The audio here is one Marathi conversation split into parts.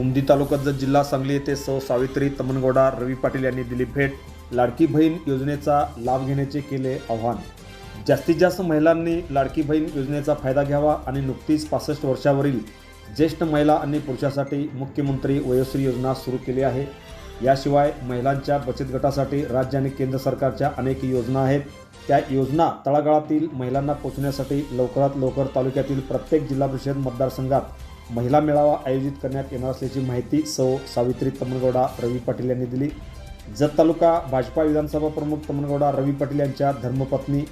उमदी तालुक्यात जर जिल्हा सांगली येथे सौ सावित्री तमनगौडा रवी पाटील यांनी दिली भेट लाडकी बहीण योजनेचा लाभ घेण्याचे केले आव्हान. जास्तीत जास्त महिलांनी लाडकी बहीण योजनेचा फायदा घ्यावा आणि नुकतीच पासष्ट वर्षावरील ज्येष्ठ महिला आणि पुरुषासाठी मुख्यमंत्री वयोश्री योजना सुरू केली आहे. याशिवाय महिलांच्या बचत गटासाठी राज्य आणि केंद्र सरकारच्या अनेक योजना आहेत. त्या योजना तळागाळातील महिलांना पोचण्यासाठी लवकरात लवकर तालुक्यातील प्रत्येक जिल्हा परिषद मतदारसंघात महिला मेळावा आयोजित करण्यात येणार असल्याची माहिती सौ सावित्री तमनगौडा रवी पाटील यांनी दिली. जत तालुका भाजपा विधानसभा प्रमुख तमनगौडा रवी पाटील यांच्या धर्मपत्नी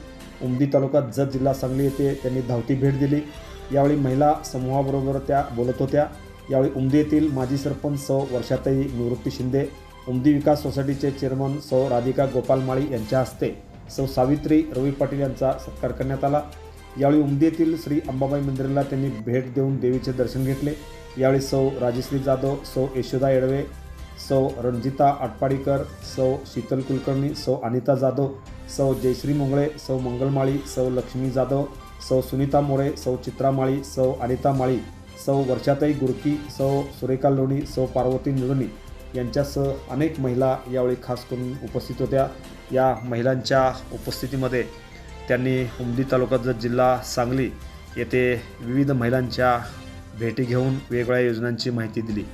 उमदी तालुक्यात जत जिल्हा सांगली येथे त्यांनी धावती भेट दिली. यावेळी महिला समूहाबरोबर त्या बोलत होत्या. यावेळी उमदी येथील माजी सरपंच सौ वर्षाताई निवृत्ती शिंदे उमदी विकास सोसायटीचे चेअरमन सौ राधिका गोपाल माळी यांच्या हस्ते सौ सावित्री रवी पाटील यांचा सत्कार करण्यात आला. यावेळी उमदी येथील श्री अंबाबाई मंदिराला त्यांनी भेट देऊन देवीचे दर्शन घेतले. यावेळी सौ राजश्री जाधव सौ यशोदा येडवे सौ रणजिता आटपाडीकर सौ शीतल कुलकर्णी सौ अनिता जाधव सौ जयश्री मोंगळे सौ मंगलमाळी सौ लक्ष्मी जाधव सौ सुनीता मोरे सौ चित्रा माळी सौ अनिता माळी सौ वर्षाताई गुरकी सौ सुरेखा लोणी सौ पार्वती निळोणी यांच्यासह अनेक महिला यावेळी खास करून उपस्थित होत्या. या महिलांच्या उपस्थितीमध्ये त्यांनी उमदी तालुक्यात जिल्हा सांगली येथे विविध महिलांच्या भेटी घेऊन वेगवेगळ्या योजनांची माहिती दिली.